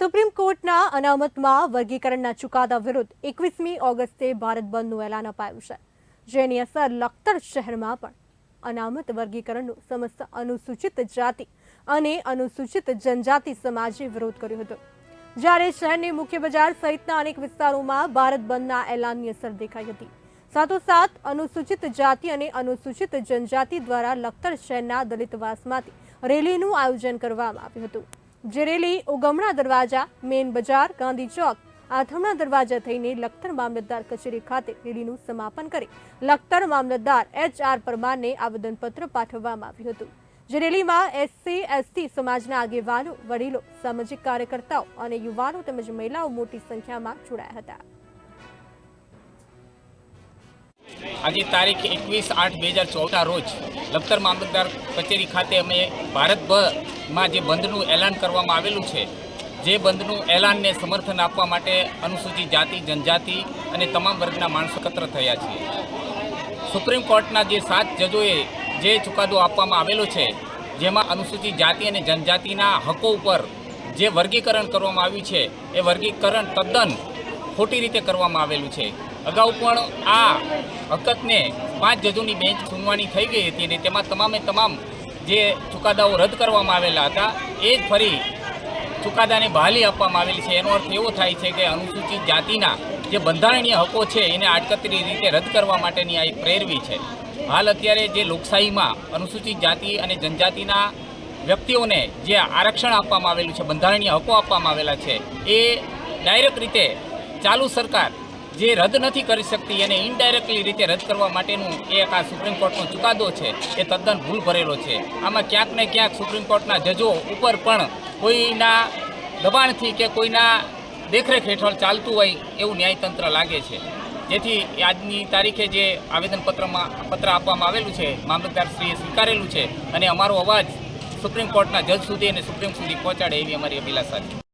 Supreme કોર્ટના અનામતમાં વર્ગીકરણના ચુકાદા વિરુદ્ધ એકવીસમી ઓગસ્ટે ભારત બંધનું એલાન અપાયું છે. જેની અસર લખતર શહેરમાં પણ. અનામત વર્ગીકરણનું સમસ્ત અનુસૂચિત જાતિ અને અનુસૂચિત જનજાતિ સમાજે વિરોધ કર્યો હતો. જ્યારે શહેરની મુખ્ય બજાર સહિતના અનેક વિસ્તારોમાં ભારત બંધના એલાનની અસર દેખાઈ હતી. સાથોસાથ, અનુસૂચિત જાતિ અને અનુસૂચિત જનજાતિ દ્વારા લખતર શહેરના દલિતવાસમાંથી રેલીનું આયોજન કરવામાં આવ્યું હતું. જે રેલી ઉગમણા દરવાજા મેન બજાર, ગાંધી ચોક, આથમણા દરવાજા થઈને લખતર મામલતદાર કચેરી ખાતે રેલીનું સમાપન કરી લખતર મામલતદાર એચ આર પરમારને આવેદનપત્ર પાઠવવામાં આવ્યું હતું. જે રેલીમાં એસસી, એસટી સમાજના આગેવાનો, વડીલો, સામાજિક કાર્યકર્તાઓ અને યુવાનો તેમજ મહિલાઓ મોટી સંખ્યામાં જોડાયા હતા. આજે તારીખ એકવીસ આઠ બે હજાર ચૌદના રોજ લખતર મામલતદાર કચેરી ખાતે અમે ભારતભરમાં જે બંધનું એલાન કરવામાં આવેલું છે, જે બંધનું એલાનને સમર્થન આપવા માટે અનુસૂચિત જાતિ, જનજાતિ અને તમામ વર્ગના માણસો એકત્ર થયા છે. સુપ્રીમ કોર્ટના જે સાત જજોએ જે ચુકાદો આપવામાં આવેલો છે, જેમાં અનુસૂચિત જાતિ અને જનજાતિના હકો ઉપર જે વર્ગીકરણ કરવામાં આવ્યું છે, એ વર્ગીકરણ તદ્દન ખોટી રીતે કરવામાં આવેલું છે. અગાઉ પણ આ હકતને પાંચ જજોની બેન્ચ સુનવાની થઈ ગઈ હતી અને તેમાં તમામે તમામ જે ચુકાદાઓ રદ કરવામાં આવેલા હતા, એ જ ફરી ચુકાદાને બહાલી આપવામાં આવેલી છે. એનો અર્થ એવો થાય છે કે અનુસૂચિત જાતિના જે બંધારણીય હકો છે, એને આડકતરી રીતે રદ કરવા માટેની આ એક પ્રેરવી છે. હાલ અત્યારે જે લોકશાહીમાં અનુસૂચિત જાતિ અને જનજાતિના વ્યક્તિઓને જે આરક્ષણ આપવામાં આવેલું છે, બંધારણીય હકો આપવામાં આવેલા છે, એ ડાયરેક્ટ રીતે ચાલુ સરકાર જે રદ નથી કરી શકતી એને ઇનડાયરેક્ટલી રીતે રદ કરવા માટેનું એક આ સુપ્રીમ કોર્ટનો ચુકાદો છે. એ તદ્દન ભૂલ ભરેલો છે. આમાં ક્યાંક ને ક્યાંક સુપ્રીમ કોર્ટના જજો ઉપર પણ કોઈના દબાણથી કે કોઈના દેખરેખ હેઠળ ચાલતું હોય એવું ન્યાયતંત્ર લાગે છે. જેથી આજની તારીખે જે આવેદનપત્રમાં પત્ર આપવામાં આવેલું છે મામલતદારશ્રીએ સ્વીકારેલું છે અને અમારો અવાજ સુપ્રીમ કોર્ટના જજ સુધી અને સુપ્રીમ સુધી પહોંચાડે એવી અમારી અભિલાષા છે.